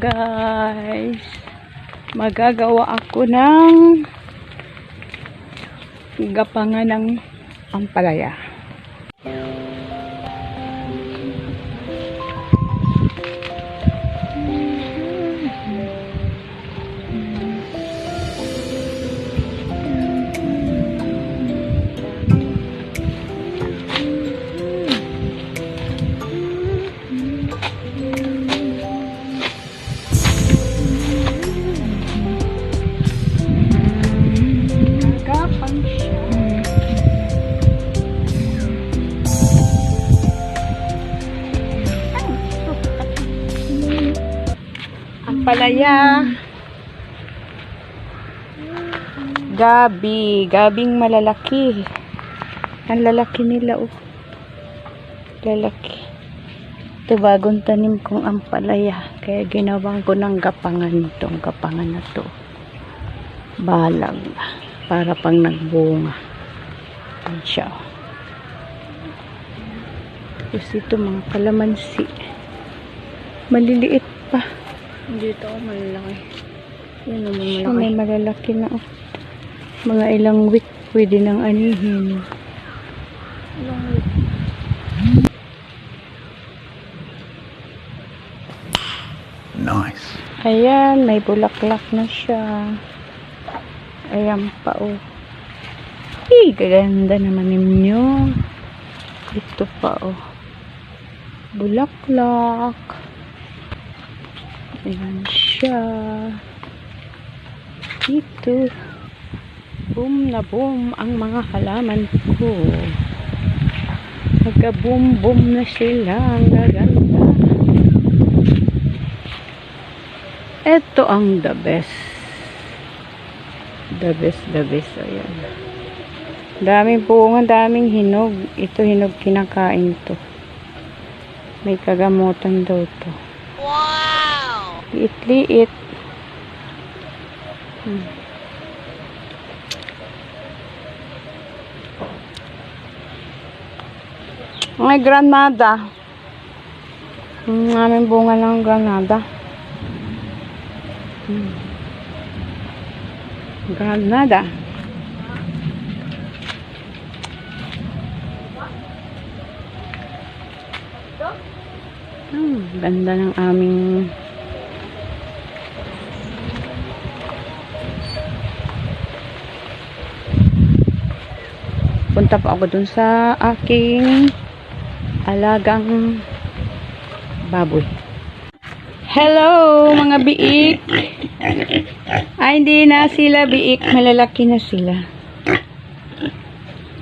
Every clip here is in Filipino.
guys. Magagawa ako ng gapangan ng ampalaya. Ampalaya. Gabi. Gabing malalaki. Ang lalaki nila, oh. Lalaki. Ito bagong tanim kong ampalaya. Kaya ginawan ko ng gapangan itong gapangan na to. Balag. Para pang nagbunga. Yan siya, oh. Tapos ito mga kalamansi. Maliliit pa. Dito ako malalaki. Yan naman Siya may malalaki na oh. Mga ilang week pwede nang anihin. Ilang week? Nice. Ayan, may bulaklak na siya. Ayan pa oh. Ay, gaganda naman ninyo. Ito pa oh. Bulaklak. Ayan siya. Ito. Boom na boom ang mga halaman ko. Nagka-boom boom na sila. Ang gaganda. Ito ang the best. The best, the best. Ayan. Daming bunga, daming hinog. Ito hinog kinakain to. May kagamutan daw to. Liit-liit. Hmm. May granada. Ang aming bunga ng granada. Hmm. Granada. Hmm, ganda ng aming punta pa ako dun sa aking alagang baboy. Hello mga biik! Ay, hindi na sila biik. Malalaki na sila.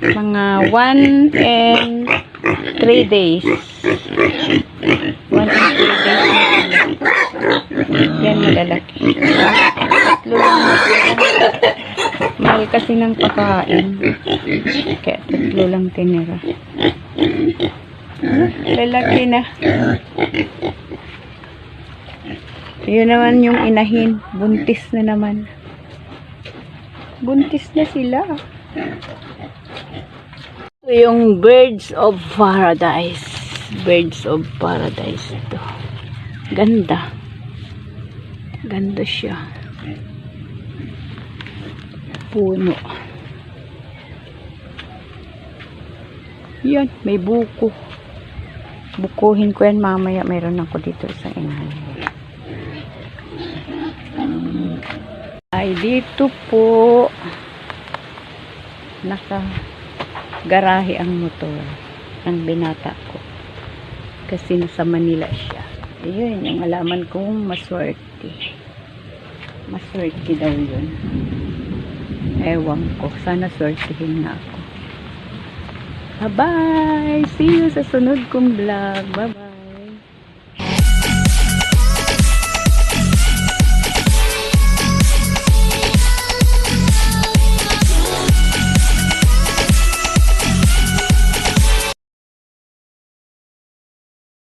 Mga 1 and 3 days. 1 and 3 days. Yan, malalaki. Tatlo lang. Mahal kasi ng pagkain. Kaya tatlo lang tinira. Ah, Lalaki na. Yun naman yung inahin. Buntis na naman. Buntis na sila. Ito yung birds of paradise. Birds of paradise ito. Ganda. Ganda siya. Puno. Yan, may buko. Bukuhin ko yan mamaya. Mayroon ako dito sa inahin. ay dito po naka garahe ang motor ng binata ko kasi nasa Manila siya ayun yung alaman kong maswerte maswerte daw yun ewan ko. Sana swertihin na ako. Bye bye see you sa sunod kong vlog. Bye bye